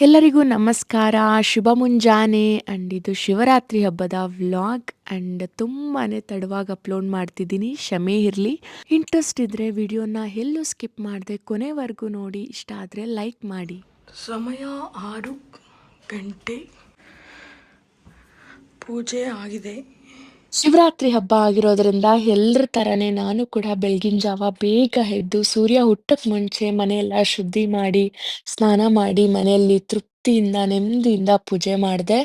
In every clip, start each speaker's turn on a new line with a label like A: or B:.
A: ಎಲ್ಲರಿಗೂ ನಮಸ್ಕಾರ. ಶುಭ ಮುಂಜಾನೆ. ಆ್ಯಂಡ್ ಇದು ಶಿವರಾತ್ರಿ ಹಬ್ಬದ ವ್ಲಾಗ್. ಆ್ಯಂಡ್ ತುಂಬಾ ತಡವಾಗಿ ಅಪ್ಲೋಡ್ ಮಾಡ್ತಿದ್ದೀನಿ. ಕ್ಷಮೆ ಇರಲಿ. ಇಂಟ್ರೆಸ್ಟ್ ಇದ್ದರೆ ವಿಡಿಯೋನ ಎಲ್ಲೂ ಸ್ಕಿಪ್ ಮಾಡದೆ ಕೊನೆವರೆಗೂ ನೋಡಿ. ಇಷ್ಟ ಆದರೆ ಲೈಕ್ ಮಾಡಿ. ಸಮಯ ಆರು ಗಂಟೆ. ಪೂಜೆ ಆಗಿದೆ. ಶಿವರಾತ್ರಿ ಹಬ್ಬ ಆಗಿರೋದ್ರಿಂದ ಎಲ್ಲರ ತರನೇ ನಾನು ಕೂಡ ಬೆಳಗಿನ ಜಾವ ಬೇಗ ಎದ್ದು ಸೂರ್ಯ ಹುಟ್ಟಕ್ಕೆ ಮುಂಚೆ ಮನೆಯೆಲ್ಲ ಶುದ್ಧಿ ಮಾಡಿ, ಸ್ನಾನ ಮಾಡಿ ಮನೆಯಲ್ಲಿ ತೃಪ್ತಿಯಿಂದ, ನೆಮ್ಮದಿಯಿಂದ ಪೂಜೆ ಮಾಡಿದೆ.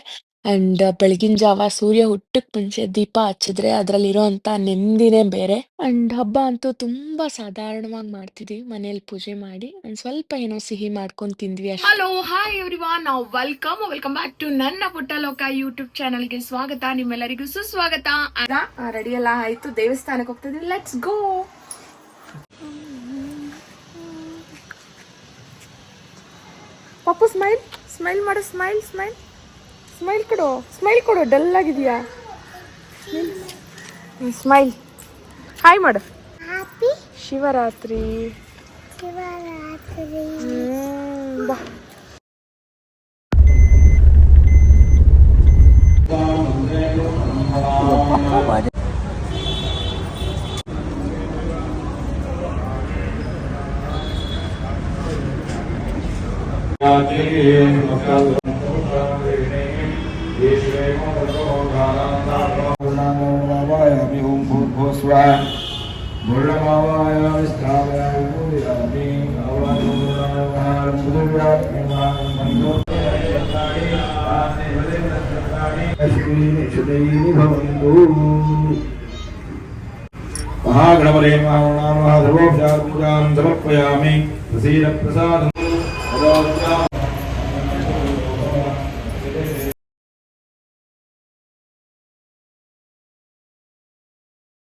A: ಅಂಡ್ ಬೆಳಗಿನ ಜಾವ ಸೂರ್ಯ ಹುಟ್ಟಕ್ ಮುಂಚೆ ದೀಪ ಹಚ್ಚಿದ್ರೆ ಅದ್ರಲ್ಲಿರೋ ನೆಂದಿನೇ ನೆಮ್ಮದಿನೇ ಬೇರೆ. ಅಂಡ್ ಹಬ್ಬ ಅಂತೂ ತುಂಬಾ ಸಾಧಾರಣವಾಗಿ ಮಾಡ್ತಿದ್ವಿ ಮನೇಲಿ ಪೂಜೆ ಮಾಡಿ. ಅಂಡ್ ಸ್ವಲ್ಪ ಏನೋ ಸಿಹಿ ಮಾಡ್ಕೊಂಡ್ ತಿಂದ್ವಿ ಅಷ್ಟೇ.
B: ಹಲೋ ಹಾಯ್ ಎವ್ರಿವಾನ್ ನಾವು ವೆಲ್ಕಮ್ ವೆಲ್ಕಮ್ ಬ್ಯಾಕ್ ಟು ನನ್ನ ಪುಟ್ಟ ಲೋಕ ಯೂಟ್ಯೂಬ್ ಚಾನಲ್ಗೆ ಸ್ವಾಗತ. ನಿಮ್ಮೆಲ್ಲರಿಗೂ ಸುಸ್ವಾಗತ. ರೆಡಿ ಎಲ್ಲ ಆಯ್ತು. ದೇವಸ್ಥಾನಕ್ಕೆ ಹೋಗ್ತಿದ್ವಿ. Let's go Pappu smile smile ಮಾಡು ಸ್ಮೈಲ್ ಸ್ಮೈಲ್ ಸ್ಮೈಲ್ ಕೊಡು. ಸ್ಮೈಲ್ ಕೊಡು. ಡಲ್ ಆಗಿದೆಯಾ? ಸ್ಮೈಲ್ ಹಾಯ್ ಮಾಡು. ಶಿವರಾತ್ರಿ. ಹ್ಮ್, ಬಾ.
C: पूर्णमोमावायामि ॐ भूर्भुवस्वा पूर्णमावायामि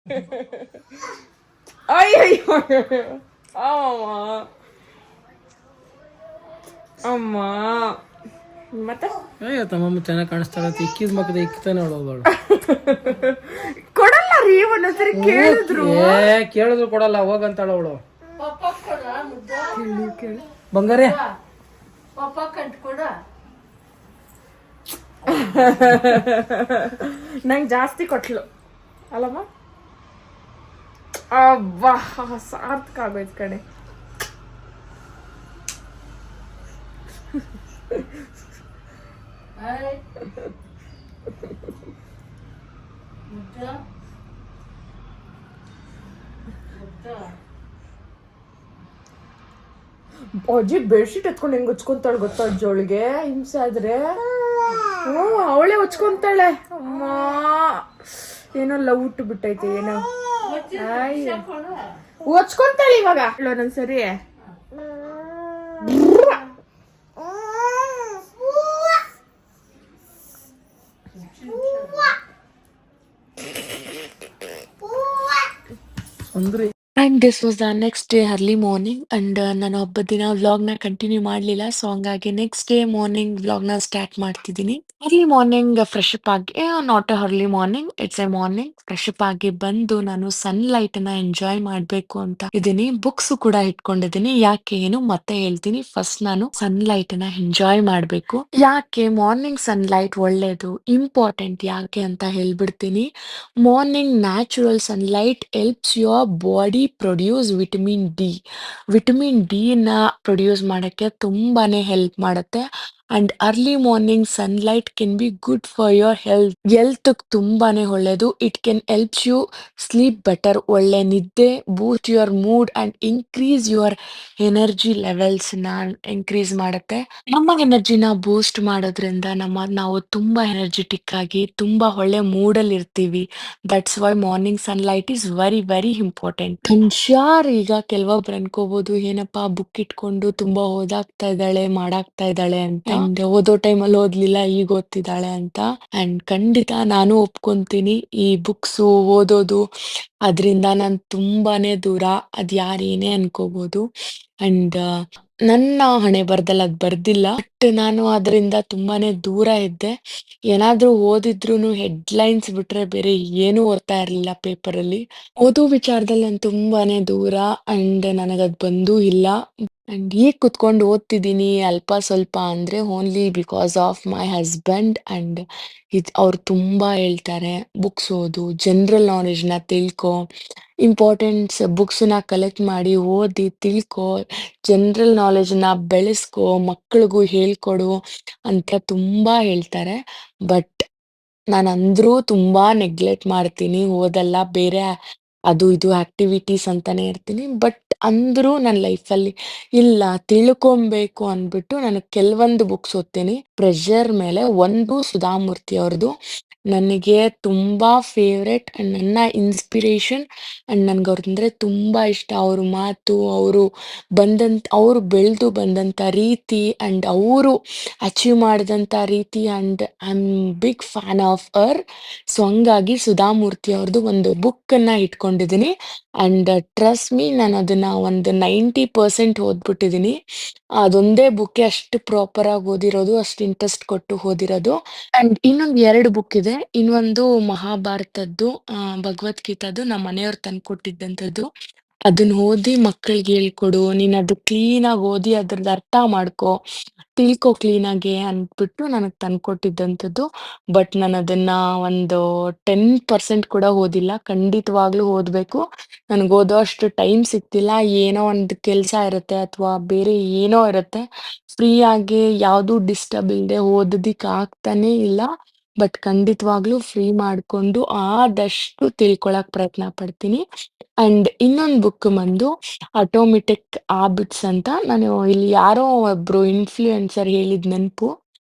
B: ಅಯ್ಯಯ್ಯೋ. ಅಮ್ಮ. ಅಮ್ಮ. ಮತ್ತೆ?
D: ಅಯ್ಯೋ ತಮ್ಮಮ್ಮ ಚೆನ್ನಾಗಿ ಕಾಣಿಸ್ತಾಳೆ ಇಕ್ಕಿದ ಮಕ್ಕದ ಇಕ್ಕಿತಾನೆ ಅವಳು.
B: ಕೊಡಲ್ಲ ರೀ ಒಂದೊಂದ್ಸರಿ ಕೇಳಿದ್ರು.
D: ಏ ಕೇಳಿದ್ರು ಕೊಡಲ್ಲ ಹೋಗಂತಾಳ ಅವಳು. ಬಂಗಾರೆ.
B: ನಂಗೆ ಜಾಸ್ತಿ ಕೊಟ್ಲು. ಅಲ್ಲಮ್ಮ? ಅಬ್ಬಾ ಸಾರ್ಥಕ ಆಗೋಯ್ತು ಕಣೆ ಅಜ್ಜಿ ಬೆಡ್ಶೀಟ್ ಎತ್ಕೊಂಡು ಹೆಂಗ್ ಹೊಚ್ಕೊಂತಾಳೆ ಗೊತ್ತಾ ಅಜ್ಜೋಳಿಗೆ ಹಿಂಸೆ ಆದ್ರೆ ಹ್ಞೂ ಅವಳೇ ಹೊಚ್ಕೊಂತಾಳೆ ಅಮ್ಮ ಏನೋ ಲವ್ ಹುಟ್ಟು ಬಿಟ್ಟೈತೆ ಏನೋ ಅಯ್ಯೋ. ಹೊಚ್ಕೊಂತಾಳೆ ಇವಾಗ ಒಂದೊಂದ್ಸರಿ
D: ಅಂದ್ರೆ
A: and this was the next day early morning and ನಾನು ಹಬ್ಬದ ದಿನ ವ್ಲಾಗ್ನ ಕಂಟಿನ್ಯೂ ಮಾಡಲಿಲ್ಲ. ಸೊ ಹಂಗಾಗಿ ನೆಕ್ಸ್ಟ್ ಡೇ ಮಾರ್ನಿಂಗ್ ವ್ಲಾಗ್ನ ಸ್ಟಾರ್ಟ್ ಮಾಡ್ತಿದ್ದೀನಿ. ಅರ್ಲಿ ಮಾರ್ನಿಂಗ್ ಫ್ರೆಶ್ ಅಪ್ ಆಗಿ not early morning it's a morning fresh up ಆಗಿ ಬಂದು ನಾನು ಸನ್ಲೈಟ್ನ ಎಂಜಾಯ್ ಮಾಡಬೇಕು ಅಂತ ಇದ್ದೀನಿ. ಬುಕ್ಸ್ ಕೂಡ ಇಟ್ಕೊಂಡಿದ್ದೀನಿ. ಯಾಕೆ ಏನು ಮತ್ತೆ ಹೇಳ್ತೀನಿ. ಫಸ್ಟ್ ನಾನು ಸನ್ಲೈಟ್ನ ಎಂಜಾಯ್ ಮಾಡಬೇಕು. ಯಾಕೆ ಮಾರ್ನಿಂಗ್ ಸನ್ಲೈಟ್ ಒಳ್ಳೇದು ಇಂಪಾರ್ಟೆಂಟ್ ಯಾಕೆ ಅಂತ ಹೇಳ್ಬಿಡ್ತೀನಿ. Morning natural sunlight helps your body produce vitamin D vitamin ಡಿನ produce ಮಾಡೋಕ್ಕೆ ತುಂಬಾ ಹೆಲ್ಪ್ ಮಾಡುತ್ತೆ. And early morning sunlight can be good for your health health ತುಂಬಾನೇ ಒಳ್ಳೇದು it can helps you sleep better ಒಳ್ಳೆ ನಿದ್ದೆ boost your mood and increase your energy ಲೆವೆಲ್ಸ್ನ increase ಮಾಡುತ್ತೆ ನಮ್ಮ ಎನರ್ಜಿನ ಬೂಸ್ಟ್ ಮಾಡೋದ್ರಿಂದ ನಮ್ಮ ನಾವು ತುಂಬಾ ಎನರ್ಜೆಟಿಕ್ ಆಗಿ ತುಂಬಾ ಒಳ್ಳೆ ಮೂಡ್ ಅಲ್ಲಿ ಇರ್ತೀವಿ that's why morning sunlight is very very important ಹುಷಾರ್ ಈಗ ಕೆಲವೊಬ್ರು ಅನ್ಕೋಬಹುದು ಏನಪ್ಪಾ ಬುಕ್ ಇಟ್ಕೊಂಡು ತುಂಬಾ ಓದಾಗ್ತಾ ಇದ್ದಾಳೆ ಮಾಡಾಕ್ತಾ ಇದ್ದಾಳೆ ಅಂತ ಅಂಡ್ ಓದೋ ಟೈಮ್ ಅಲ್ಲಿ ಓದ್ಲಿಲ್ಲ, ಈಗ ಓದ್ತಿದ್ದಾಳೆ ಅಂತ. ಅಂಡ್ ಖಂಡಿತ ನಾನು ಒಪ್ಕೊಂತೀನಿ. ಈ ಬುಕ್ಸ್ ಓದೋದು ಅದರಿಂದ ನಾನ್ ತುಂಬಾನೇ ದೂರ, ಅದ್ ಯಾರೇನೇ ಅನ್ಕೋಬಹುದು ಅಂಡ್ ನನ್ನ ಹಣೆ ಬರ್ದಲ್ಲಿ ಅದ್ ಬರ್ದಿಲ್ಲ. ಬಟ್ ನಾನು ಅದರಿಂದ ತುಂಬಾನೇ ದೂರ ಇದ್ದೆ. ಏನಾದ್ರೂ ಓದಿದ್ರೂನು ಹೆಡ್ಲೈನ್ಸ್ ಬಿಟ್ರೆ ಬೇರೆ ಏನು ಓದ್ತಾ ಇರ್ಲಿಲ್ಲ ಪೇಪರ್ ಅಲ್ಲಿ ಓದೋ ವಿಚಾರದಲ್ಲಿ ನಾನು ತುಂಬಾನೇ ದೂರ. ಅಂಡ್ ನನಗದ್ ಬಂದೂ ಇಲ್ಲ. ಅಂಡ್ ಈಗ ಕುತ್ಕೊಂಡು ಓದ್ತಿದ್ದೀನಿ ಅಲ್ಪ ಸ್ವಲ್ಪ ಅಂದರೆ only because of my husband and ಇದು ಅವ್ರು ತುಂಬ ಹೇಳ್ತಾರೆ ಬುಕ್ಸ್ ಓದು ಜನರಲ್ ನಾಲೆಡ್ಜ್ನ ತಿಳ್ಕೊ ಇಂಪಾರ್ಟೆಂಟ್ಸ್ ಬುಕ್ಸನ್ನ ಕಲೆಕ್ಟ್ ಮಾಡಿ ಓದಿ ತಿಳ್ಕೊ ಜನರಲ್ ನಾಲೆಡ್ಜ್ನ ಬೆಳೆಸ್ಕೊ, ಮಕ್ಳಿಗೂ ಹೇಳ್ಕೊಡು ಅಂತ ತುಂಬ ಹೇಳ್ತಾರೆ. ಬಟ್ ನಾನು ಅಂದ್ರೂ ತುಂಬ ನೆಗ್ಲೆಕ್ಟ್ ಮಾಡ್ತೀನಿ, ಓದಲ್ಲ ಬೇರೆ ಅದು ಇದು ಆಕ್ಟಿವಿಟೀಸ್ ಅಂತಾನೆ ಇರ್ತೀನಿ. ಬಟ್ ಅಂದ್ರೂ ನನ್ನ ಲೈಫಲ್ಲಿ ಇಲ್ಲ, ತಿಳ್ಕೊಬೇಕು ಅಂದ್ಬಿಟ್ಟು ನಾನು ಕೆಲವೊಂದು ಬುಕ್ಸ್ ಓದ್ತೀನಿ. ಪ್ರೆಷರ್ ಮೇಲೆ ಒಂದು ಸುಧಾಮೂರ್ತಿ ಅವ್ರದ್ದು ನನಗೆ ತುಂಬ ಫೇವ್ರೆಟ್ ಅಂಡ್ ನನ್ನ ಇನ್ಸ್ಪಿರೇಷನ್ ಅಂಡ್ ನನ್ಗೆ ಅವ್ರಂದ್ರೆ ತುಂಬ ಇಷ್ಟ. ಅವ್ರ ಮಾತು, ಅವರು ಬಂದಂತ, ಅವರು ಬೆಳೆದು ಬಂದಂಥ ರೀತಿ ಆ್ಯಂಡ್ ಅವರು ಅಚೀವ್ ಮಾಡಿದಂಥ ರೀತಿ and I am big fan of uh so ಹಂಗಾಗಿ ಸುಧಾಮೂರ್ತಿ ಅವ್ರದ್ದು ಒಂದು ಬುಕ್ಕನ್ನು ಇಟ್ಕೊಂಡಿದ್ದೀನಿ ಆ್ಯಂಡ್ ಟ್ರಸ್ಟ್ ಮೀ ನಾನು ಅದನ್ನ ಒಂದು ನೈಂಟಿ ಪರ್ಸೆಂಟ್ ಓದ್ಬಿಟ್ಟಿದ್ದೀನಿ ಅದೊಂದೇ ಬುಕ್ಕೆ ಅಷ್ಟು ಪ್ರಾಪರಾಗಿ ಓದಿರೋದು, ಅಷ್ಟು ಇಂಟ್ರೆಸ್ಟ್ ಕೊಟ್ಟು ಓದಿರೋದು. ಅಂಡ್ ಇನ್ನೊಂದು ಎರಡು ಬುಕ್ ಇದೆ. ಇನ್ನೊಂದು ಮಹಾಭಾರತದ್ದು ಆ, ಭಗವದ್ಗೀತಾದು ನಮ್ಮ ಮನೆಯವ್ರು ತಂದ್ಕೊಟ್ಟಿದ್ದಂಥದ್ದು. ಅದನ್ನ ಓದಿ ಮಕ್ಕಳಿಗೆ ಹೇಳ್ಕೊಡು ನೀನ್ ಅದು ಕ್ಲೀನ್ ಆಗಿ ಓದಿ ಅದ್ರದ್ದು ಅರ್ಥ ಮಾಡ್ಕೊ ತಿಳ್ಕೊ ಕ್ಲೀನಾಗಿ ಅಂದ್ಬಿಟ್ಟು ನನಗ್ ತಂದ್ಕೊಟ್ಟಿದ್ದಂಥದ್ದು. ಬಟ್ ನಾನು ಅದನ್ನ ಒಂದು ಟೆನ್ ಪರ್ಸೆಂಟ್ ಕೂಡ ಓದಿಲ್ಲ ಖಂಡಿತವಾಗ್ಲೂ ಓದ್ಬೇಕು. ನನ್ಗೆ ಓದೋ ಅಷ್ಟು ಟೈಮ್ ಸಿಗ್ತಿಲ್ಲ ಏನೋ ಒಂದು ಕೆಲಸ ಇರುತ್ತೆ ಅಥವಾ ಬೇರೆ ಏನೋ ಇರುತ್ತೆ. ಫ್ರೀ ಆಗಿ ಯಾವುದು ಡಿಸ್ಟರ್ಬ್ ಇಲ್ಲದೆ ಓದೋದಿಕ್ ಆಗ್ತಾನೆ ಇಲ್ಲ. ಬಟ್ ಖಂಡಿತವಾಗ್ಲೂ ಫ್ರೀ ಮಾಡ್ಕೊಂಡು ಆದಷ್ಟು ತಿಳ್ಕೊಳಕ್ ಪ್ರಯತ್ನ ಪಡ್ತೀನಿ. ಅಂಡ್ ಇನ್ನೊಂದು ಬುಕ್ ಬಂದು ಆಟೋಮೆಟಿಕ್ ಆಬಿಟ್ಸ್ ಅಂತ ನಾನು ಇಲ್ಲಿ ಯಾರೋ ಒಬ್ರು ಇನ್ಫ್ಲೂಯೆನ್ಸರ್ ಹೇಳಿದ ನೆನಪು.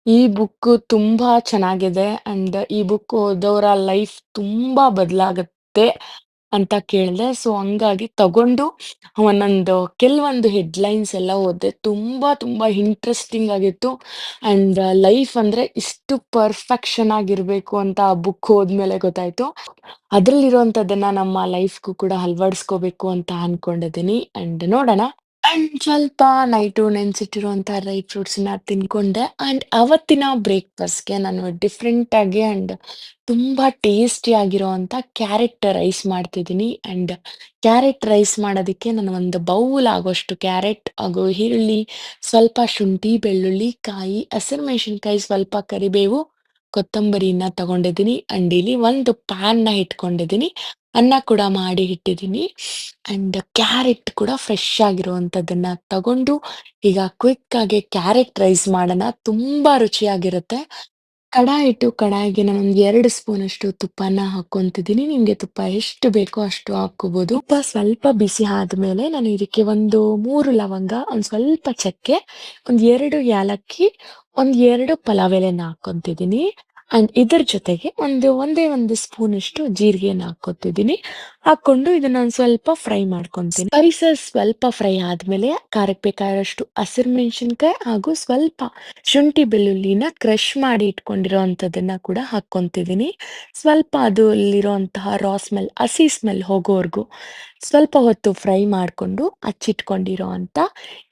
A: ಈ ಬುಕ್ ತುಂಬಾ ಚೆನ್ನಾಗಿದೆ. ಅಂಡ್ ಈ ಬುಕ್ ಓದೋರ ಲೈಫ್ ತುಂಬಾ ಬದಲಾಗುತ್ತೆ. ಅಂತ ಕೇಳಿದೆ. ಸೊ ಹಂಗಾಗಿ ತಗೊಂಡು ಒಂದೊಂದು ಕೆಲವೊಂದು ಹೆಡ್ಲೈನ್ಸ್ ಎಲ್ಲ ಓದಿದೆ. ತುಂಬಾ ತುಂಬಾ ಇಂಟ್ರೆಸ್ಟಿಂಗ್ ಆಗಿತ್ತು. ಅಂಡ್ ಲೈಫ್ ಅಂದ್ರೆ ಇಷ್ಟು ಪರ್ಫೆಕ್ಷನ್ ಆಗಿರ್ಬೇಕು ಅಂತ ಆ ಬುಕ್ ಹೋದ್ಮೇಲೆ ಗೊತ್ತಾಯ್ತು. ಅದ್ರಲ್ಲಿರುವಂತದನ್ನ ನಮ್ಮ ಲೈಫ್ಗೂ ಕೂಡ ಅಳವಡಿಸ್ಕೋಬೇಕು ಅಂತ ಅನ್ಕೊಂಡಿದ್ದೀನಿ. ಅಂಡ್ ನೋಡೋಣ. ಅಂಡ್ ಸ್ವಲ್ಪ ನೈಟು ನೆನೆಸಿಟ್ಟಿರುವಂಥ ಡ್ರೈ ಫ್ರೂಟ್ಸ್ನ ತಿನ್ಕೊಂಡೆ. ಅಂಡ್ ಅವತ್ತಿನ ಬ್ರೇಕ್ಫಾಸ್ಟ್ಗೆ ನಾನು ಡಿಫ್ರೆಂಟಾಗಿ ಆಗಿ ಅಂಡ್ ತುಂಬಾ ಟೇಸ್ಟಿ ಆಗಿರುವಂತ ಕ್ಯಾರೆಟ್ ರೈಸ್ ಮಾಡ್ತಿದ್ದೀನಿ. ಅಂಡ್ ಕ್ಯಾರೆಟ್ ರೈಸ್ ಮಾಡೋದಕ್ಕೆ ನಾನು ಒಂದು ಬೌಲ್ ಆಗೋಷ್ಟು ಕ್ಯಾರೆಟ್ ಹಾಗೂ ಈರುಳ್ಳಿ, ಸ್ವಲ್ಪ ಶುಂಠಿ, ಬೆಳ್ಳುಳ್ಳಿ, ಕಾಯಿ, ಹಸಿರು ಮೆಣಸಿನ್ಕಾಯಿ, ಸ್ವಲ್ಪ ಕರಿಬೇವು ಕೊತ್ತಂಬರಿನ ತಗೊಂಡಿದ್ದೀನಿ ಅಂಡಿಲಿ ಒಂದು ಪ್ಯಾನ್ನ ಇಟ್ಕೊಂಡಿದ್ದೀನಿ. ಅನ್ನ ಕೂಡ ಮಾಡಿ ಇಟ್ಟಿದ್ದೀನಿ. ಅಂಡ್ ಕ್ಯಾರೆಟ್ ಕೂಡ ಫ್ರೆಶ್ ಆಗಿರುವಂಥದ್ದನ್ನ ತಗೊಂಡು ಈಗ ಕ್ವಿಕ್ ಆಗಿ ಕ್ಯಾರೆಟ್ ರೈಸ್ ಮಾಡೋಣ. ತುಂಬಾ ರುಚಿಯಾಗಿರುತ್ತೆ. ಕಡಾಯಿ ಇಟ್ಟು ಕಡಾಯಿಗೆ ನಾನು ಒಂದು ಎರಡು ಸ್ಪೂನ್ ಅಷ್ಟು ತುಪ್ಪನ ಹಾಕೊಂತಿದ್ದೀನಿ ನಿಮ್ಗೆ ತುಪ್ಪ ಎಷ್ಟು ಬೇಕೋ ಅಷ್ಟು ಹಾಕೋಬಹುದು ತುಪ್ಪ ಸ್ವಲ್ಪ ಬಿಸಿ ಆದ್ಮೇಲೆ ನಾನು ಇದಕ್ಕೆ ಒಂದು ಮೂರು ಲವಂಗ, ಒಂದ್ ಸ್ವಲ್ಪ ಚಕ್ಕೆ, ಒಂದ್ ಎರಡು ಯಾಲಕ್ಕಿ, ಒಂದ್ ಎರಡು ಪಲಾವ್ ಎಲೆನ ಹಾಕೊಂತಿದ್ದೀನಿ ಅಂಡ್ ಇದ್ರ ಜೊತೆಗೆ ಒಂದು, ಒಂದೇ ಒಂದು ಸ್ಪೂನ್ ಅಷ್ಟು ಜೀರಿಗೆನ ಹಾಕೋತಿದ್ದೀನಿ ಹಾಕೊಂಡು ಇದನ್ನ ಒಂದ್ ಸ್ವಲ್ಪ ಫ್ರೈ ಮಾಡ್ಕೊಂತೀನಿ. ಸ್ಪೈಸಸ್ ಸ್ವಲ್ಪ ಫ್ರೈ ಆದ್ಮೇಲೆ ಖಾರಕ್ಕೆ ಬೇಕಾದಷ್ಟು ಹಸಿರು ಮೆಣಸಿನ್ಕಾಯಿ ಹಾಗೂ ಸ್ವಲ್ಪ ಶುಂಠಿ ಬೆಳ್ಳುಳ್ಳಿನ ಕ್ರಶ್ ಮಾಡಿ ಇಟ್ಕೊಂಡಿರೋ ಅಂಥದ್ದನ್ನ ಕೂಡ ಹಾಕೊಂತಿದ್ದೀನಿ ಸ್ವಲ್ಪ ಅದು ಅಲ್ಲಿರುವಂತಹ ರಾ ಸ್ಮೆಲ್ ಹಸಿ ಸ್ಮೆಲ್ ಹೋಗೋವರೆಗೂ ಸ್ವಲ್ಪ ಹೊತ್ತು ಫ್ರೈ ಮಾಡಿಕೊಂಡು ಹಚ್ಚಿಟ್ಕೊಂಡಿರೋ ಅಂತ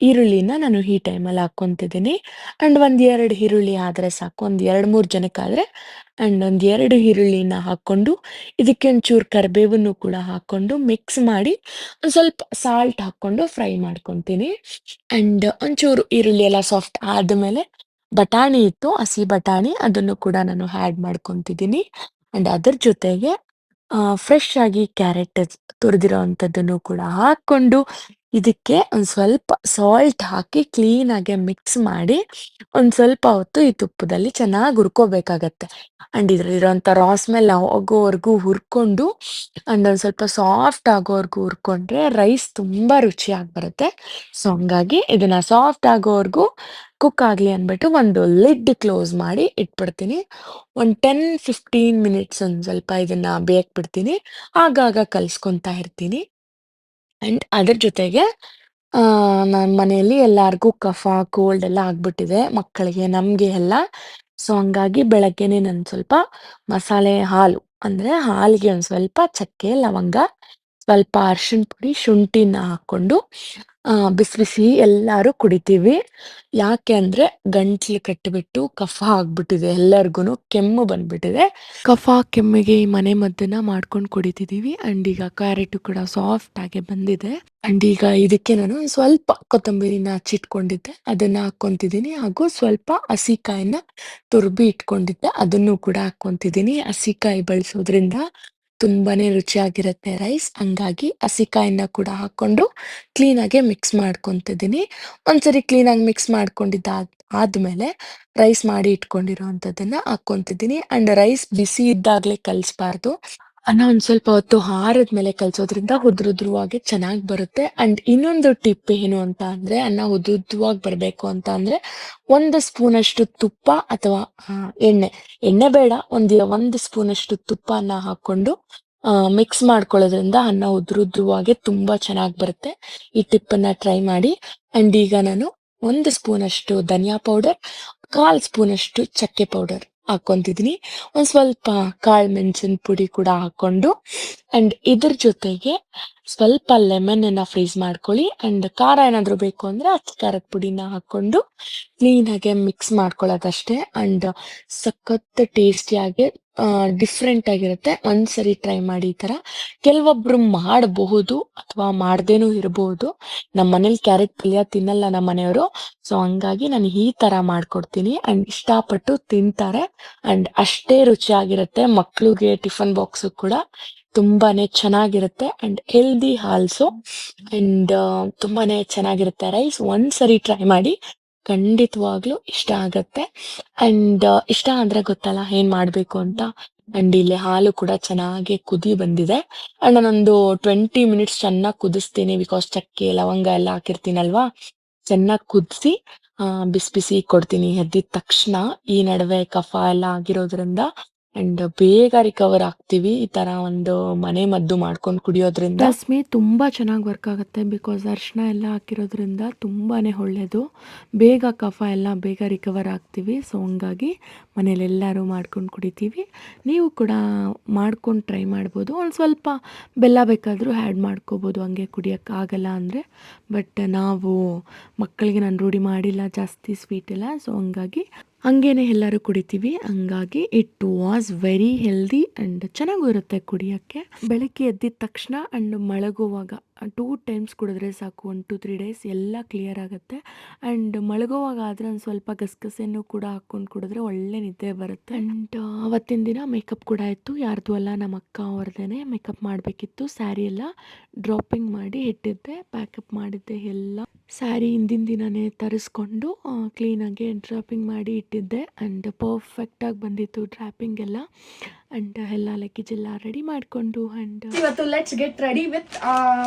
A: ಈರುಳ್ಳಿನ ನಾನು ಈ ಟೈಮಲ್ಲಿ ಹಾಕ್ಕೊತಿದ್ದೀನಿ. ಆ್ಯಂಡ್ ಒಂದು ಎರಡು ಈರುಳ್ಳಿ ಆದರೆ ಸಾಕು, ಒಂದು ಎರಡು ಮೂರು ಜನಕ್ಕಾದ್ರೆ ಅಂಡ್ ಒಂದ್ ಎರಡು ಈರುಳ್ಳಿನ ಹಾಕ್ಕೊಂಡು ಇದಕ್ಕೆ ಒಂಚೂರು ಕರಿಬೇವನ್ನು ಕೂಡ ಹಾಕೊಂಡು ಮಿಕ್ಸ್ ಮಾಡಿ ಒಂದು ಸ್ವಲ್ಪ ಸಾಲ್ಟ್ ಹಾಕೊಂಡು ಫ್ರೈ ಮಾಡ್ಕೊಂತೀನಿ. ಅಂಡ್ ಒಂಚೂರು ಈರುಳ್ಳಿ ಎಲ್ಲ ಸಾಫ್ಟ್ ಆದಮೇಲೆ ಬಟಾಣಿ ಇತ್ತು, ಹಸಿ ಬಟಾಣಿ ಅದನ್ನು ಕೂಡ ನಾನು ಆ್ಯಡ್ ಮಾಡ್ಕೊತಿದ್ದೀನಿ. ಅಂಡ್ ಅದ್ರ ಜೊತೆಗೆ ಫ್ರೆಶ್ ಆಗಿ ಕ್ಯಾರೆಟ್ ತುರಿದಿರೋ ಅಂಥದ್ದನ್ನು ಕೂಡ ಹಾಕೊಂಡು ಇದಕ್ಕೆ ಒಂದು ಸ್ವಲ್ಪ ಸಾಲ್ಟ್ ಹಾಕಿ ಕ್ಲೀನ್ ಆಗಿ ಮಿಕ್ಸ್ ಮಾಡಿ ಒಂದು ಸ್ವಲ್ಪ ಹೊತ್ತು ಈ ತುಪ್ಪದಲ್ಲಿ ಚೆನ್ನಾಗಿ ಹುರ್ಕೋಬೇಕಾಗತ್ತೆ. ಅಂಡ್ ಇದ್ರಲ್ಲಿರೋಂಥ ರಾ ಸ್ಮೆಲ್ ಹೋಗೋವರೆಗೂ ಹುರ್ಕೊಂಡು ಅಂಡ್ ಒಂದು ಸ್ವಲ್ಪ ಸಾಫ್ಟ್ ಆಗೋವರೆಗೂ ಹುರ್ಕೊಂಡ್ರೆ ರೈಸ್ ತುಂಬಾ ರುಚಿಯಾಗಿ ಬರುತ್ತೆ. ಸೊ ಹಂಗಾಗಿ ಇದನ್ನ ಸಾಫ್ಟ್ ಆಗೋವರೆಗೂ ಕುಕ್ ಆಗ್ಲಿ ಅಂದ್ಬಿಟ್ಟು ಒಂದು ಲಿಡ್ ಕ್ಲೋಸ್ ಮಾಡಿ ಇಟ್ಬಿಡ್ತೀನಿ. ಒಂದು ಟೆನ್ ಫಿಫ್ಟೀನ್ ಮಿನಿಟ್ಸ್ ಒಂದು ಸ್ವಲ್ಪ ಇದನ್ನ ಬೇಕ್ಬಿಡ್ತೀನಿ ಆಗಾಗ ಕಲ್ಸ್ಕೊಂತಾ ಇರ್ತೀನಿ. ಅಂಡ್ ಅದ್ರ ಜೊತೆಗೆ, ಆ ನಮ್ ಮನೆಯಲ್ಲಿ ಎಲ್ಲಾರ್ಗೂ ಕಫ, ಕೋಲ್ಡ್ ಎಲ್ಲ ಆಗ್ಬಿಟ್ಟಿದೆ ಮಕ್ಕಳಿಗೆ, ನಮ್ಗೆ ಎಲ್ಲ. ಸೊ ಹಂಗಾಗಿ ಬೆಳಗ್ಗೆನೆ ನಾನು ಸ್ವಲ್ಪ ಮಸಾಲೆ, ಹಾಲು, ಅಂದ್ರೆ ಹಾಲಿಗೆ ಒಂದ್ ಸ್ವಲ್ಪ ಚಕ್ಕೆ, ಲವಂಗ, ಸ್ವಲ್ಪ ಅರ್ಶಿಣ ಪುಡಿ, ಶುಂಠಿನ ಹಾಕೊಂಡು ಆ ಬಿಸಿ ಬಿಸಿ ಎಲ್ಲಾರು ಕುಡಿತೀವಿ. ಯಾಕೆ ಅಂದ್ರೆ ಗಂಟ್ಲು ಕಟ್ಟಿಬಿಟ್ಟು ಕಫ ಆಗ್ಬಿಟ್ಟಿದೆ ಎಲ್ಲರಿಗೂನು, ಕೆಮ್ಮು ಬಂದ್ಬಿಟ್ಟಿದೆ. ಕಫ, ಕೆಮ್ಮಿಗೆ ಈ ಮನೆ ಮದ್ದನ್ನ ಮಾಡ್ಕೊಂಡು ಕುಡಿತಿದೀವಿ. ಅಂಡ್ ಈಗ ಕ್ಯಾರೆಟ್ ಕೂಡ ಸಾಫ್ಟ್ ಆಗಿ ಬಂದಿದೆ. ಅಂಡ್ ಈಗ ಇದಕ್ಕೆ ನಾನು ಸ್ವಲ್ಪ ಕೊತ್ತಂಬರಿನ ಹಚ್ಚಿಟ್ಕೊಂಡಿದ್ದೆ. ಅದನ್ನ ಹಾಕೊಂತಿದ್ದೀನಿ ಹಾಗೂ ಸ್ವಲ್ಪ ಹಸಿಕಾಯಿನ ತುರ್ಬಿ ಇಟ್ಕೊಂಡಿದ್ದೆ. ಅದನ್ನು ಕೂಡ ಹಾಕೊಂತಿದ್ದೀನಿ ಹಸಿಕಾಯಿ ಬಳಸೋದ್ರಿಂದ ತುಂಬಾನೇ ರುಚಿಯಾಗಿರುತ್ತೆ ರೈಸ್ ಹಂಗಾಗಿ ಹಸಿಕಾಯಿನ ಕೂಡ ಹಾಕೊಂಡು ಕ್ಲೀನಾಗೆ ಮಿಕ್ಸ್ ಮಾಡ್ಕೊತಿದ್ದೀನಿ. ಒಂದ್ಸರಿ ಕ್ಲೀನಾಗಿ ಮಿಕ್ಸ್ ಮಾಡ್ಕೊಂಡಿದ್ದ ಆದ್ಮೇಲೆ ರೈಸ್ ಮಾಡಿ ಇಟ್ಕೊಂಡಿರೋ ಇಟ್ಕೊಂಡಿರೋಂಥದ್ದನ್ನ ಹಾಕೊಂತಿದ್ದೀನಿ ಅಂಡ್ ರೈಸ್ ಬಿಸಿ ಇದ್ದಾಗಲೇ ಕಲಿಸ್ಬಾರ್ದು. ಅನ್ನ ಒಂದ್ ಸ್ವಲ್ಪ ಹೊತ್ತು ಹಾರದ ಮೇಲೆ ಕಲ್ಸೋದ್ರಿಂದ ಉದ್ರುದ್ರವಾಗಿ ಚೆನ್ನಾಗಿ ಬರುತ್ತೆ. ಅಂಡ್ ಇನ್ನೊಂದು ಟಿಪ್ ಏನು ಅಂತ ಅಂದ್ರೆ ಅನ್ನ ಉದ್ರುದ್ರವಾಗಿ ಬರ್ಬೇಕು ಅಂತ ಅಂದ್ರೆ, ಒಂದು ಸ್ಪೂನ್ ಅಷ್ಟು ತುಪ್ಪ ಅಥವಾ ಎಣ್ಣೆ. ಎಣ್ಣೆ ಬೇಡ, ಒಂದ್, ಒಂದು ಸ್ಪೂನ್ ಅಷ್ಟು ಅನ್ನ ಹಾಕೊಂಡು ಮಿಕ್ಸ್ ಮಾಡ್ಕೊಳ್ಳೋದ್ರಿಂದ ಅನ್ನ ಉದ್ರುದ್ರವಾಗಿ ತುಂಬಾ ಚೆನ್ನಾಗಿ ಬರುತ್ತೆ. ಈ ಟಿಪ್ ಅನ್ನ ಟ್ರೈ ಮಾಡಿ. ಅಂಡ್ ಈಗ ನಾನು ಒಂದು ಸ್ಪೂನ್ ಅಷ್ಟು ಧನಿಯಾ ಪೌಡರ್, ಕಾಲ್ ಸ್ಪೂನ್ ಅಷ್ಟು ಚಕ್ಕೆ ಪೌಡರ್. ಹಾಕೊಂತಿದೀನಿ ಒಂದ್ ಸ್ವಲ್ಪ ಕಾಳು ಮೆಣಸಿನ ಪುಡಿ ಕೂಡ ಹಾಕೊಂಡು ಅಂಡ್ ಇದ್ರ ಜೊತೆಗೆ ಸ್ವಲ್ಪ ಲೆಮನ್ ಅನ್ನ ಫ್ರೀಸ್ ಮಾಡ್ಕೊಳ್ಳಿ ಅಂಡ್ ಖಾರ ಏನಾದ್ರು ಬೇಕು ಅಂದ್ರೆ ಅಚ್ಚ ಖಾರದ ಪುಡಿನ ಹಾಕೊಂಡು ಕ್ಲೀನ್ ಆಗಿ ಮಿಕ್ಸ್ ಮಾಡ್ಕೊಳ್ಳೋದಷ್ಟೇ ಅಂಡ್ ಸಖತ್ ಟೇಸ್ಟಿಯಾಗಿ ಡಿಫ್ರೆಂಟ್ ಆಗಿರುತ್ತೆ. ಒಂದ್ಸರಿ ಟ್ರೈ ಮಾಡಿ ಈ ತರ ಕೆಲವೊಬ್ರು ಮಾಡಬಹುದು ಅಥವಾ ಮಾಡ್ದೇನೂ ಇರಬಹುದು ನಮ್ಮ ಮನೇಲಿ ಕ್ಯಾರೆಟ್ ಪಲ್ಯ ತಿನ್ನಲ್ಲ ನಮ್ಮ ಮನೆಯವರು. ಸೊ ಹಂಗಾಗಿ ನಾನು ಈ ತರ ಮಾಡ್ಕೊಡ್ತೀನಿ ಅಂಡ್ ಇಷ್ಟಪಟ್ಟು ತಿಂತಾರೆ. ಅಂಡ್ ಅಷ್ಟೇ ರುಚಿಯಾಗಿರುತ್ತೆ ಮಕ್ಳಿಗೆ ಟಿಫನ್ ಬಾಕ್ಸ್ ಕೂಡ. ತುಂಬಾನೇ ಚೆನ್ನಾಗಿರುತ್ತೆ ಅಂಡ್ ಹೆಲ್ದಿ ಆಲ್ಸೋ ಅಂಡ್ ತುಂಬಾನೇ ಚೆನ್ನಾಗಿರುತ್ತೆ ರೈಸ್ ಒಂದ್ಸರಿ ಟ್ರೈ ಮಾಡಿ ಖಂಡಿತವಾಗ್ಲೂ ಇಷ್ಟ ಆಗತ್ತೆ. ಅಂಡ್ ಇಷ್ಟ ಅಂದ್ರೆ ಗೊತ್ತಲ್ಲ ಏನ್ ಮಾಡ್ಬೇಕು ಅಂತ. ಅಂಡ್ ಇಲ್ಲಿ ಹಾಲು ಕೂಡ ಚೆನ್ನಾಗಿ ಕುದಿ ಬಂದಿದೆ. ಅಂಡ್ ನಾನೊಂದು ಟ್ವೆಂಟಿ ಮಿನಿಟ್ಸ್ ಚೆನ್ನಾಗಿ ಕುದಿಸ್ತೀನಿ ಬಿಕಾಸ್ ಚಕ್ಕೆ, ಲವಂಗ ಎಲ್ಲ ಹಾಕಿರ್ತೀನಲ್ವಾ? ಚೆನ್ನಾಗಿ ಕುದಿಸಿ ಬಿಸಿ ಬಿಸಿ ಕೊಡ್ತೀನಿ. ಎದ್ದಿದ ತಕ್ಷಣ ಈ ನಡುವೆ ಕಫ ಎಲ್ಲ ಆಗಿರೋದ್ರಿಂದ ಅಂಡ್ ಬೇಗ ರಿಕವರ್ ಆಗ್ತೀವಿ. ಈ ತರ ಒಂದು ಮನೆ ಮದ್ದು ಮಾಡ್ಕೊಂಡು ಕುಡಿಯೋದ್ರಿಂದ. ರಶ್ಮಿ ತುಂಬಾ ಚೆನ್ನಾಗಿ ವರ್ಕ್ ಆಗುತ್ತೆ ಬಿಕಾಸ್ ಅರ್ಶಿನ ಎಲ್ಲ ಹಾಕಿರೋದ್ರಿಂದ ತುಂಬಾನೇ ಒಳ್ಳೇದು. ಬೇಗ ಕಫ ಎಲ್ಲ ಬೇಗ ರಿಕವರ್ ಆಗ್ತೀವಿ. ಸೊ ಹಂಗಾಗಿ ಮನೇಲಿ ಎಲ್ಲರೂ ಮಾಡ್ಕೊಂಡು ಕುಡಿತೀವಿ. ನೀವು ಕೂಡ ಮಾಡ್ಕೊಂಡು ಟ್ರೈ ಮಾಡ್ಬೋದು. ಒಂದು ಸ್ವಲ್ಪ ಬೆಲ್ಲ ಬೇಕಾದರೂ ಆ್ಯಡ್ ಮಾಡ್ಕೋಬೋದು. ಹಂಗೆ ಕುಡಿಯೋಕ್ಕಾಗಲ್ಲ ಅಂದರೆ. ಬಟ್ ನಾವು ಮಕ್ಕಳಿಗೆ ನಾನು ರೂಢಿ ಮಾಡಿಲ್ಲ ಜಾಸ್ತಿ ಸ್ವೀಟ್ ಎಲ್ಲ. ಸೊ ಹಂಗಾಗಿ ಹಂಗೇನೆ ಎಲ್ಲರೂ ಕುಡಿತೀವಿ. ಹಂಗಾಗಿ it was very healthy and ಚೆನ್ನಾಗೂ ಇರುತ್ತೆ ಕುಡಿಯೋಕ್ಕೆ. ಬೆಳಗ್ಗೆ ಎದ್ದಿದ ತಕ್ಷಣ ಆ್ಯಂಡ್ ಮಲಗುವಾಗ ಟೂ ಟೈಮ್ಸ್ ಕುಡಿದ್ರೆ ಸಾಕು ಒನ್ ಟು ತ್ರೀ ಡೇಸ್ ಎಲ್ಲ ಕ್ಲಿಯರ್ ಆಗುತ್ತೆ. ಆ್ಯಂಡ್ ಮಲಗುವಾಗ ಆದರೆ ಒಂದು ಸ್ವಲ್ಪ ಗಸಗಸೆನೂ ಕೂಡ ಹಾಕ್ಕೊಂಡು ಕುಡಿದ್ರೆ ಒಳ್ಳೆ ನಿದ್ದೆ ಬರುತ್ತೆ. ಆ್ಯಂಡ್ ಅವತ್ತಿನ ದಿನ ಮೇಕಪ್ ಕೂಡ ಇತ್ತು ಯಾರ್ದು ಅಲ್ಲ ನಮ್ಮ ಅಕ್ಕ ಅವ್ರದ್ದೇನೆ ಮೇಕಪ್ ಮಾಡಬೇಕಿತ್ತು. ಸ್ಯಾರಿ ಎಲ್ಲ ಡ್ರಾಪಿಂಗ್ ಮಾಡಿ ಇಟ್ಟಿದ್ದೆ ಪ್ಯಾಕಪ್ ಮಾಡಿದ್ದೆ ಎಲ್ಲ. ಸ್ಯಾರಿ ಹಿಂದಿನ ದಿನವೇ ತರಿಸ್ಕೊಂಡು ಕ್ಲೀನಾಗಿ ಡ್ರಾಪಿಂಗ್ ಮಾಡಿ ಇಟ್ಟಿದ್ದೆ. ಆ್ಯಂಡ್ ಪರ್ಫೆಕ್ಟಾಗಿ ಬಂದಿತ್ತು ಡ್ರಾಪಿಂಗ್ ಎಲ್ಲ. ಆ್ಯಂಡ್ ಎಲ್ಲ ಲಗೇಜ್ ಎಲ್ಲ ರೆಡಿ ಮಾಡಿಕೊಂಡು ಅಂಡ್
B: ಇವತ್ತು ಲೆಟ್ಸ್ ಗೆಟ್ ರೆಡಿ ವಿತ್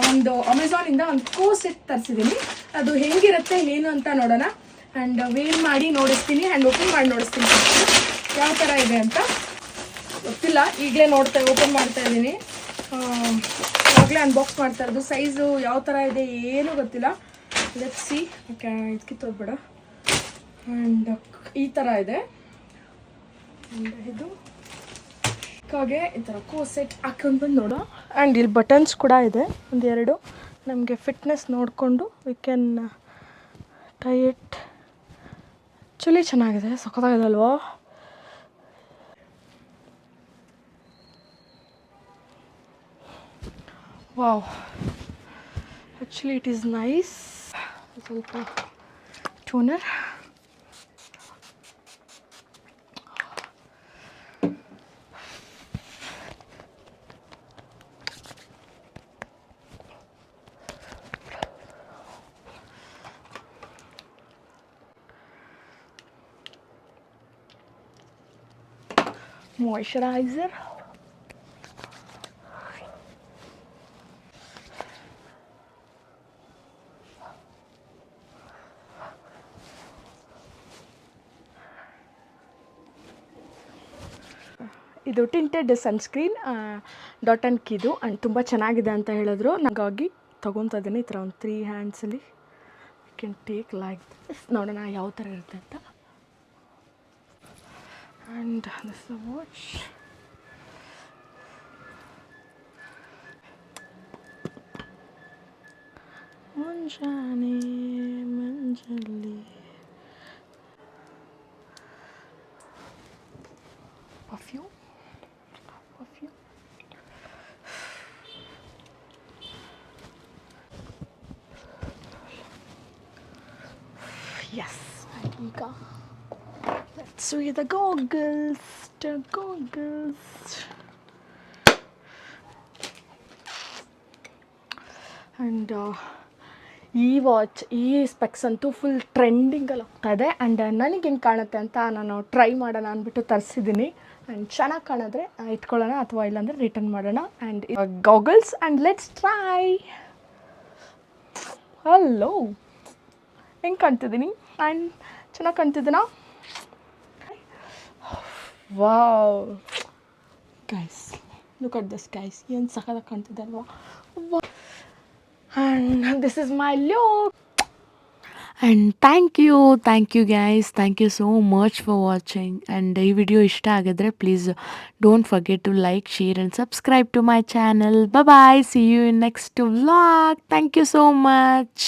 B: ಒಂದು ಅಮೆಝಾನ್ ಇಂದ ಒಂದು ಕೋ ಸೆಟ್ ತರಿಸಿದ್ದೀನಿ ಅದು ಹೆಂಗಿರುತ್ತೆ, ಏನು ಅಂತ ನೋಡೋಣ. ಅಂಡ್ ವೇಲ್ ಮಾಡಿ ನೋಡಿಸ್ತೀನಿ ಅಂಡ್ ಓಪನ್ ಮಾಡಿ ನೋಡಿಸ್ತೀನಿ. ಯಾವ ಥರ ಇದೆ ಅಂತ. ಗೊತ್ತಿಲ್ಲ, ಈಗಲೇ ನೋಡ್ತಾ ಓಪನ್ ಮಾಡ್ತಾ ಇದ್ದೀನಿ. ಆಗಲೇ ಅನ್ಬಾಕ್ಸ್ ಮಾಡ್ತಾ ಇರೋದು. ಸೈಜು ಯಾವ ಥರ ಇದೆ, ಏನೂ ಗೊತ್ತಿಲ್ಲ. ಲೆಟ್ಸ್ ಸಿ ಓಕೆ, ಇದಕ್ಕೆ ತೋರ್ಬೇಡ. ಆ್ಯಂಡ್ ಈ ಥರ ಇದೆ. ಇದು. ಹಾಗೆ ಈ ಥರ ಕೋ ಸೆಟ್ ಹಾಕೊಂಡು ಬಂದು ನೋಡು. ಆ್ಯಂಡ್ ಇಲ್ಲಿ ಬಟನ್ಸ್ ಕೂಡ ಇದೆ. ಒಂದೆರಡು. ನಮಗೆ ಫಿಟ್ನೆಸ್ ನೋಡಿಕೊಂಡು we can tie it actually ಚೆನ್ನಾಗಿದೆ. ಸಖತ್ತಾಗಿದೆ ಅಲ್ವಾ wow actually it is nice ಸ್ವಲ್ಪ ಟೂನರ್ moisturizer. ಇದು ಟಿಂಟೆಡ್ ಸನ್ಸ್ಕ್ರೀನ್ ಡಾಟ್ ಆ್ಯಂಡ್ ಕಿದು ಆ್ಯಂಡ್ ತುಂಬ ಚೆನ್ನಾಗಿದೆ ಅಂತ ಹೇಳಿದ್ರು. ನನಗಾಗಿ ತೊಗೊತಾ ಇದ್ದೀನಿ ಈ ಥರ ಒಂದು ತ್ರೀ ಹ್ಯಾಂಡ್ಸಲ್ಲಿ ಕ್ಯಾನ್ ಟೇಕ್ ಲೈಕ್ ದಿಸ್ ನೋಡೋಣ ಯಾವ ಥರ ಇರುತ್ತೆ ಅಂತ. and this is the watch. من جاني من جلي perfume? Perfume? Yes I think Let's see the goggles, the goggles. And ಈ ವಾಚ್ ಈ ಸ್ಪೆಕ್ಸ್ ಅಂತೂ ಫುಲ್ ಟ್ರೆಂಡಿಂಗಲ್ಲಿ ಹೋಗ್ತಾ ಇದೆ ಆ್ಯಂಡ್ ಹೆಂಗೆ ಕಾಣುತ್ತೆ ಅಂತ ನಾನು ಟ್ರೈ ಮಾಡೋಣ ಅಂದ್ಬಿಟ್ಟು ತರಿಸಿದ್ದೀನಿ. ಆ್ಯಂಡ್ ಚೆನ್ನಾಗಿ ಕಾಣಿದ್ರೆ ಇಟ್ಕೊಳ್ಳೋಣ ಅಥವಾ ಇಲ್ಲಾಂದರೆ ರಿಟರ್ನ್ ಮಾಡೋಣ. And goggles and let's try hello ಹೆಂಗೆ ಕಾಣ್ತಿದ್ದೀನಿ? ಆ್ಯಂಡ್ ಚೆನ್ನಾಗಿ ಕಾಣ್ತಿದ್ದೀನಾ? Wow guys look at this guys ಏನು ಸಖತ್ತಾಗಿ ಕಾಣ್ತಿದೆ ಅಲ್ವಾ and this is my look
A: and thank you thank you guys thank you so much for watching and ಈ video ಇಷ್ಟ ಆಗಿದ್ರೆ please don't forget to like share and subscribe to my channel bye see you in next vlog thank you so much